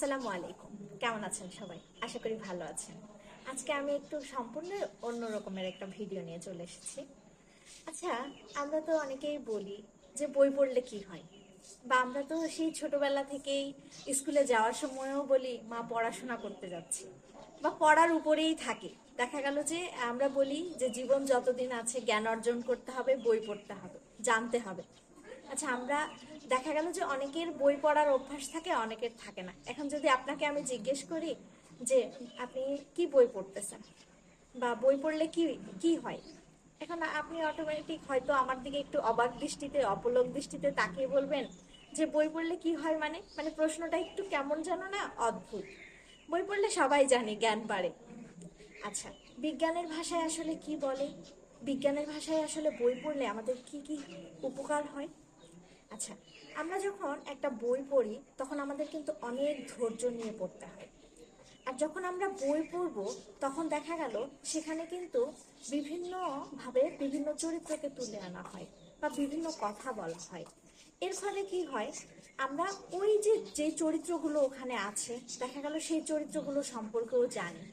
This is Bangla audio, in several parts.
আসসালামু আলাইকুম। কেমন আছেন সবাই? আশা করি ভালো আছেন। আজকে আমি একটু সম্পূর্ণ অন্য রকমের একটা ভিডিও নিয়ে চলে এসেছি। আচ্ছা আমরা তো অনেকেই বলি যে বই পড়লে কি হয়? বা আমরা তো সেই ছোটবেলা থেকেই স্কুলে যাওয়ার সময়ও বলি, মা পড়াশোনা করতে যাচ্ছি। বা পড়ার উপরেই থাকি। দেখা গেল যে আমরা বলি যে জীবন যতদিন আছে জ্ঞান অর্জন করতে হবে, বই পড়তে হবে, জানতে হবে। আচ্ছা আমরা দেখা গেল যে অনেকের বই পড়ার অভ্যাস থাকে, অনেকের থাকে না। এখন যদি আপনাকে আমি জিজ্ঞেস করি যে আপনি কি বই পড়তেছেন? বা বই পড়লে কি কি হয়? এখন আপনি অটোমেটিক হয়তো আমার দিকে একটু অবাক দৃষ্টিতে, অপলক দৃষ্টিতে তাকিয়ে বলবেন যে বই পড়লে কি হয় মানে? মানে প্রশ্নটা একটু কেমন জানো না অদ্ভুত। বই পড়লে সবাই জানে, জ্ঞান বাড়ে। আচ্ছা বিজ্ঞানের ভাষায় আসলে কি বলে? বিজ্ঞানের ভাষায় আসলে বই পড়লে আমাদের কি কি উপকার হয়? আচ্ছা আমরা যখন একটা বই পড়ি, তখন আমাদের কিন্তু অনেক ধৈর্য নিয়ে পড়তে হয়। আর যখন আমরা বই পড়ব, তখন দেখা গেল সেখানে কিন্তু বিভিন্নভাবে বিভিন্ন চরিত্রকে তুলে আনা হয় বা বিভিন্ন কথা বলা হয়। এর ফলে কি হয়, আমরা ওই যে যে চরিত্রগুলো ওখানে আছে, দেখা গেল সেই চরিত্রগুলো সম্পর্কেও জানি।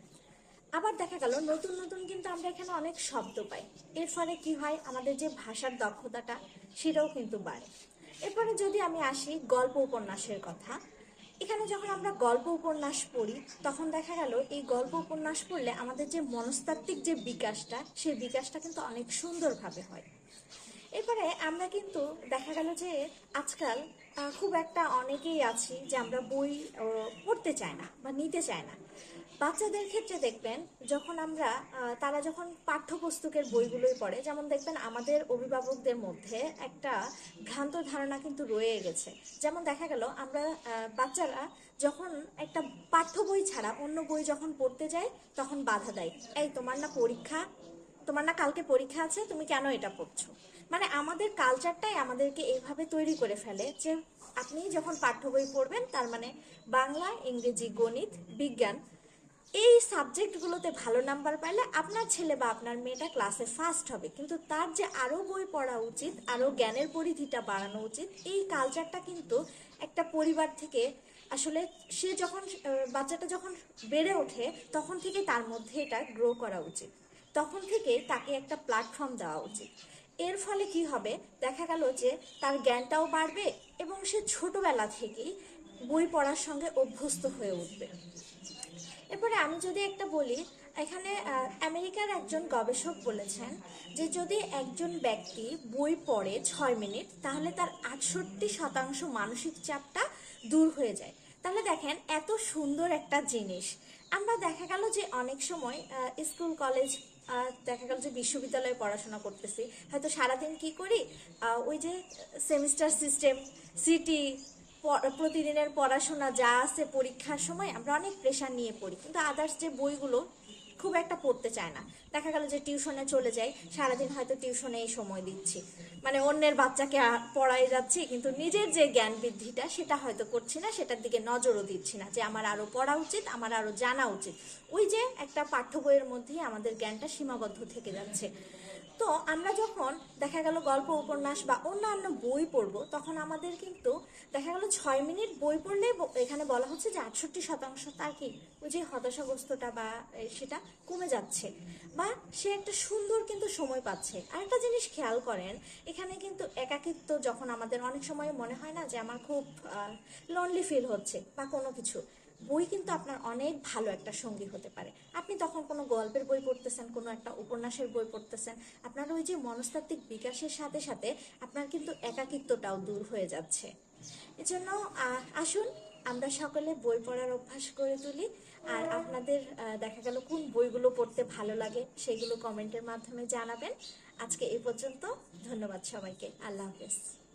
আবার দেখা গেল নতুন নতুন কিন্তু আমরা এখানে অনেক শব্দ পাই। এর ফলে কি হয়, আমাদের যে ভাষার দক্ষতাটা, সেটাও কিন্তু বাড়ে। এরপরে যদি আমি আসি গল্প উপন্যাসের কথা, এখানে যখন আমরা গল্প উপন্যাস পড়ি, তখন দেখা গেল এই গল্প উপন্যাস পড়লে আমাদের যে মনস্তাত্ত্বিক যে বিকাশটা, সেই বিকাশটা কিন্তু অনেক সুন্দরভাবে হয়। এরপরে আমরা কিন্তু দেখা গেল যে আজকাল খুব একটা অনেকেই আছি যে আমরা বই পড়তে চাই না বা নিতে চাই না। বাচ্চাদের ক্ষেত্রে দেখবেন, যখন আমরা তারা যখন পাঠ্যপুস্তকের বইগুলোই পড়ে, যেমন দেখবেন আমাদের অভিভাবকদের মধ্যে একটা ভ্রান্ত ধারণা কিন্তু রয়ে গেছে। যেমন দেখা গেল, আমরা বাচ্চারা যখন একটা পাঠ্য বই ছাড়া অন্য বই যখন পড়তে যায়, তখন বাধা দেয়। এই, তোমার না পরীক্ষা? তোমার না কালকে পরীক্ষা আছে? তুমি কেন এটা পড়ছো? মানে আমাদের কালচারটাই আমাদেরকে এইভাবে তৈরি করে ফেলে যে, আপনি যখন পাঠ্য বই পড়বেন, তার মানে বাংলা, ইংরেজি, গণিত, বিজ্ঞান এই সাবজেক্টগুলোতে ভালো নাম্বার পাইলে আপনার ছেলে বা আপনার মেয়েটা ক্লাসে ফার্স্ট হবে। কিন্তু তার যে আরও বই পড়া উচিত আরও জ্ঞানের পরিধিটা বাড়ানো উচিত, এই কালচারটা কিন্তু একটা পরিবার থেকে আসলে সে যখন বাচ্চাটা যখন বেড়ে ওঠে, তখন থেকে তার মধ্যে এটা গ্রো করা উচিত। তখন থেকে তাকে একটা প্ল্যাটফর্ম দেওয়া উচিত। এর ফলে কি হবে? দেখা গেল যে তার জ্ঞানটাও বাড়বে এবং সে ছোটবেলা থেকেই বই পড়ার সঙ্গে অভ্যস্ত হয়ে উঠবে। আমি যদি একটা বলি, এখানে আমেরিকার একজন গবেষক বলেছেন যে যদি একজন ব্যক্তি বই পড়ে ছয় মিনিট, তাহলে তার আটষট্টি শতাংশ মানসিক চাপটা দূর হয়ে যায়। তাহলে দেখেন, এত সুন্দর একটা জিনিস। আমরা দেখা গেল যে অনেক সময় স্কুল, কলেজ দেখা গেল যে বিশ্ববিদ্যালয়ে পড়াশোনা করতেছি। হয়তো সারাদিন কি করি? ওই যে, সেমিস্টার সিস্টেম, সিটি প্রতিদিনের পড়াশোনা যা আছে পরীক্ষার সময় আমরা অনেক প্রেশার নিয়ে পড়ি। কিন্তু আদার্স যে বইগুলো খুব একটা পড়তে চায় না। দেখা গেল যে টিউশনে চলে যাই, সারাদিন হয়তো টিউশনেই সময় দিচ্ছি। মানে অন্যের বাচ্চাকে পড়াই যাচ্ছি, কিন্তু নিজের যে জ্ঞান বৃদ্ধিটা সেটা হয়তো করছি না, সেটার দিকে নজরও দিচ্ছি না যে আমার আরও পড়া উচিত, আমার আরও জানা উচিত। ওই যে একটা পাঠ্য বইয়ের মধ্যেই আমাদের জ্ঞানটা সীমাবদ্ধ থেকে যাচ্ছে। তো আমরা যখন দেখা গেল গল্প, উপন্যাস বা অন্যান্য বই পড়ব, তখন আমাদের কিন্তু দেখা গেল ছয় মিনিট বই পড়লে এখানে বলা হচ্ছে যে আটষট্টি শতাংশ তার কি ওই যে হতাশাগ্রস্তটা বা সেটা কমে যাচ্ছে। বা সে একটা সুন্দর কিন্তু সময় পাচ্ছে। আর একটা জিনিস খেয়াল করেন, এখানে কিন্তু একাকিত্ব যখন আমাদের অনেক সময় মনে হয় না যে আমার খুব লনলি ফিল হচ্ছে বা কোনো কিছু। বই কিন্তু আপনার অনেক ভালো একটা সঙ্গী হতে পারে। আপনি তখন কোনো গল্পের বই পড়তেছেন, কোনো একটা উপন্যাসের বই পড়তেছেন, আপনার ওই যে মনস্তাত্ত্বিক বিকাশের সাথে সাথে আপনার কিন্তু একাকিত্বটাও দূর হয়ে যাচ্ছে। এজন্য আসুন, আমরা সকলে বই পড়ার অভ্যাস করে তুলি। আর আপনাদের দেখা গেল কোন বইগুলো পড়তে ভালো লাগে সেগুলো কমেন্টের মাধ্যমে জানাবেন। আজকে এই পর্যন্ত, ধন্যবাদ সবাইকে। আল্লাহ হাফেজ।